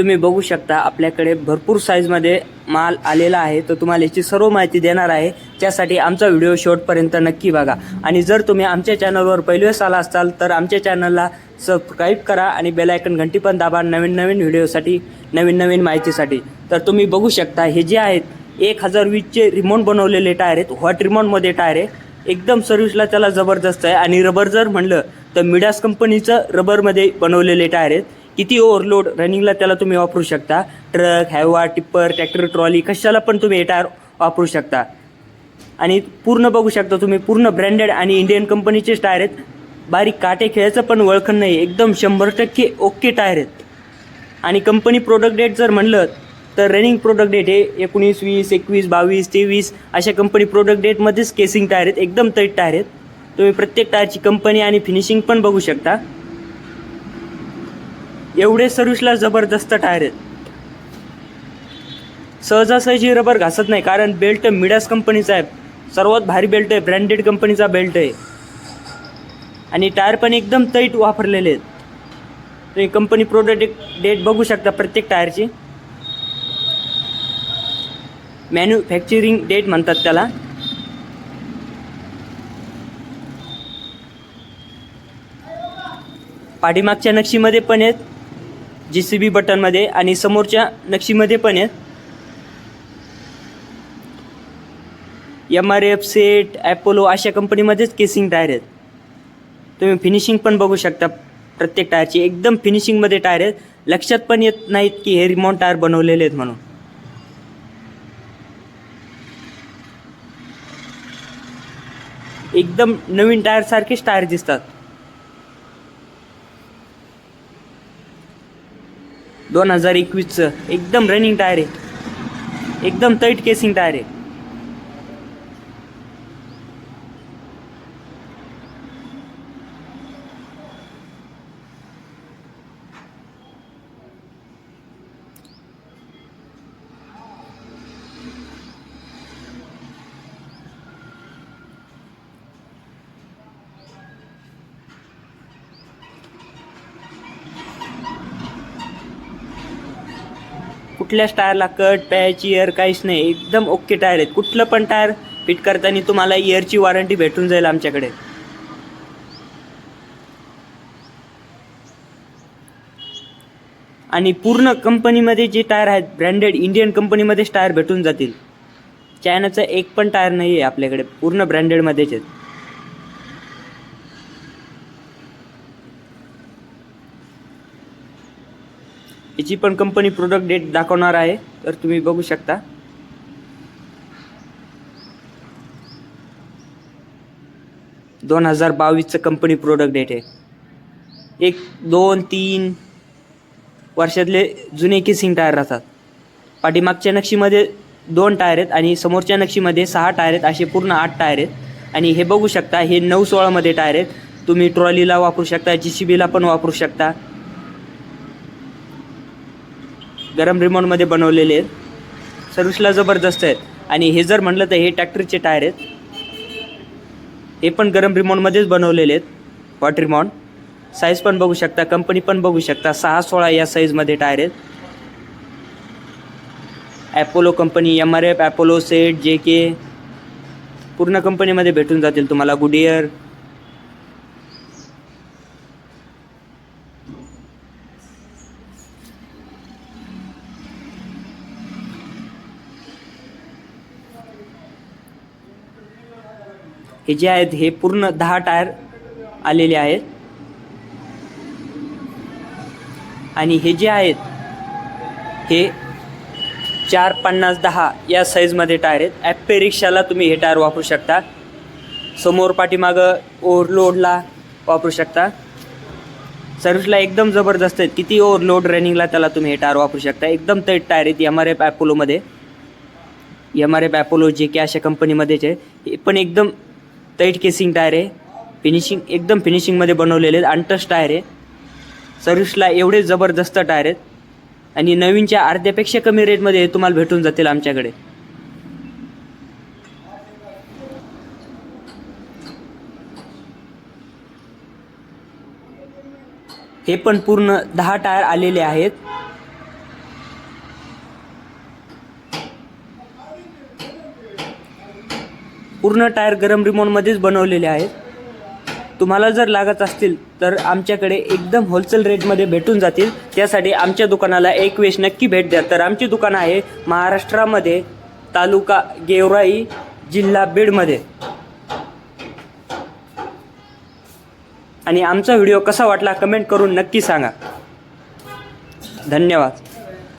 तुम्ही बघू शकता आपल्याकडे भरपूर साईजमध्ये माल आलेला आहे. तर तुम्हाला याची सर्व माहिती देणार आहे. त्यासाठी आमचा व्हिडिओ शेवटपर्यंत नक्की बघा. आणि जर तुम्ही आमच्या चॅनलवर पहिलेच आला असाल तर आमच्या चॅनलला सबस्क्राईब करा आणि बेलायकन घंटी पण दाबा नवीन नवीन व्हिडिओसाठी नवीन नवीन माहितीसाठी. तर तुम्ही बघू शकता हे जे आहेत एक हजार वीसचे रिमोट बनवलेले टायर आहेत. व्हॉट रिमोटमध्ये टायर आहे. एकदम सर्व्हिसला त्याला जबरदस्त आहे. आणि रबर जर म्हणलं तर मिडास कंपनीचं रबरमध्ये बनवलेले टायर आहेत. किती ओव्हरलोड रनिंगला त्याला तुम्ही वापरू शकता. ट्रक हॅवा टिप्पर ट्रॅक्टर ट्रॉली कशाला पण तुम्ही हे टायर वापरू शकता. आणि पूर्ण बघू शकता तुम्ही पूर्ण ब्रँडेड आणि इंडियन कंपनीचेच टायर आहेत. बारीक काटे खेळायचं पण वळखण नाही एकदम शंभर टक्के ओके टायर आहेत. आणि कंपनी प्रोडक्ट डेट जर म्हणलं तर रनिंग प्रोडक्ट डेट हे एकोणीस वीस एकवीस बावीस तेवीस अशा कंपनी प्रोडक्ट डेटमध्येच केसिंग टायर आहेत एकदम तैट टायर आहेत. तुम्ही प्रत्येक टायरची कंपनी आणि फिनिशिंग पण बघू शकता. एवढे सर्व्हिसला जबरदस्त टायर आहेत. सहजासहजी रबर घासत नाही कारण बेल्ट मिडास कंपनीचा आहे. सर्वात भारी बेल्ट आहे ब्रँडेड कंपनीचा बेल्ट आहे. आणि टायर पण एकदम तैट वापरलेले आहेत. तुम्ही कंपनी प्रोडक्ट डेट बघू शकता प्रत्येक टायरची. मॅन्युफॅक्चरिंग डेट म्हणतात त्याला. पाठीमागच्या नक्षीमध्ये पण आहेत. जी सी बी बटनमध्ये आणि समोरच्या नक्षीमध्ये पण आहेत. M R F set Apollo अशा कंपनीमध्येच केसिंग टायर आहेत. तुम्ही फिनिशिंग पण बघू शकता. प्रत्येक टायरची एकदम फिनिशिंगमध्ये टायर आहेत. लक्षात पण येत नाहीत की हे रिमॉन टायर बनवलेले आहेत म्हणून. एकदम नवीन टायरसारखेच टायर दिसतात. दोन हजार एकवीसचं. एकदम रनिंग टायर आहे. एकदम तैट केसिंग टायर आहे. कुठल्याच टायरला कट पॅच इयर काहीच नाही. एकदम ओके टायर आहेत. कुठलं पण टायर फिट करताना तुम्हाला इयरची वॉरंटी भेटून जाईल आमच्याकडे. आणि पूर्ण कंपनीमध्ये जे टायर आहेत ब्रँडेड इंडियन कंपनीमध्येच टायर भेटून जातील. चायनाचं एक पण टायर नाही आहे आपल्याकडे. पूर्ण ब्रँडेडमध्येच आहेत. याची पण कंपनी प्रोडक्ट डेट दाखवणार आहे तर तुम्ही बघू शकता. दोन हजार बावीसचं कंपनी प्रोडक्ट डेट आहे. एक दोन तीन वर्षातले जुने केसिंग टायर राहतात. पाठीमागच्या नक्षीमध्ये दोन टायर आहेत आणि समोरच्या नक्षीमध्ये सहा टायर आहेत असे पूर्ण आठ टायर आहेत. आणि हे बघू शकता हे नऊ सोळामध्ये टायर आहेत. तुम्ही ट्रॉलीला वापरू शकता जी सी बीला पण वापरू शकता. गरम रिमोटमध्ये बनवलेले आहेत. सर्व्हिसला जबरदस्त आहेत. आणि हे जर म्हटलं तर हे ट्रॅक्टरचे टायर आहेत. हे पण गरम रिमोटमध्येच बनवलेले आहेत. हॉट रिमॉन साईज पण बघू शकता कंपनी पण बघू शकता. सहा सोळा या साईजमध्ये टायर आहेत. Apollo company M R F Apollo set J K पूर्ण कंपनीमध्ये भेटून जातील तुम्हाला. गुडियर हे जे आहेत हे पूर्ण दहा टायर आलेले आहेत. आणि हे जे आहेत हे चार पन्नास दहा या साईजमध्ये टायर आहेत. ॲप्पे रिक्षाला तुम्ही हे टायर वापरू शकता. समोर पाठीमागं ओव्हरलोडला वापरू शकता. सर्व्हिसला एकदम जबरदस्त आहेत. किती ओव्हरलोड रनिंगला त्याला तुम्ही हे टायर वापरू शकता. एकदम ते टायर आहेत M R F ॲपोलोमध्ये M R F Apollo J K अशा कंपनीमध्येच आहे. हे पण एकदम तैट केसिंग टायर आहे. फिनिशिंग एकदम फिनिशिंगमध्ये बनवलेले आहेत. अंटस टायर आहे. सर्विसला एवढे जबरदस्त टायर आहेत. आणि नवीनच्या अर्ध्यापेक्षा कमी रेटमध्ये तुम्हाला भेटून जातील आमच्याकडे. हे पण पूर्ण दहा टायर आलेले आहेत. पूर्ण टायर गरम रिमोटमध्येच बनवलेले आहेत. तुम्हाला जर लागत असतील तर आमच्याकडे एकदम होलसेल रेटमध्ये भेटून जातील. त्यासाठी आमच्या दुकानाला एक वेळेस नक्की भेट द्या. तर आमची दुकान आहे महाराष्ट्रामध्ये तालुका गेवराई जिल्हा बीडमध्ये. आणि आमचा व्हिडिओ कसा वाटला कमेंट करून नक्की सांगा. धन्यवाद.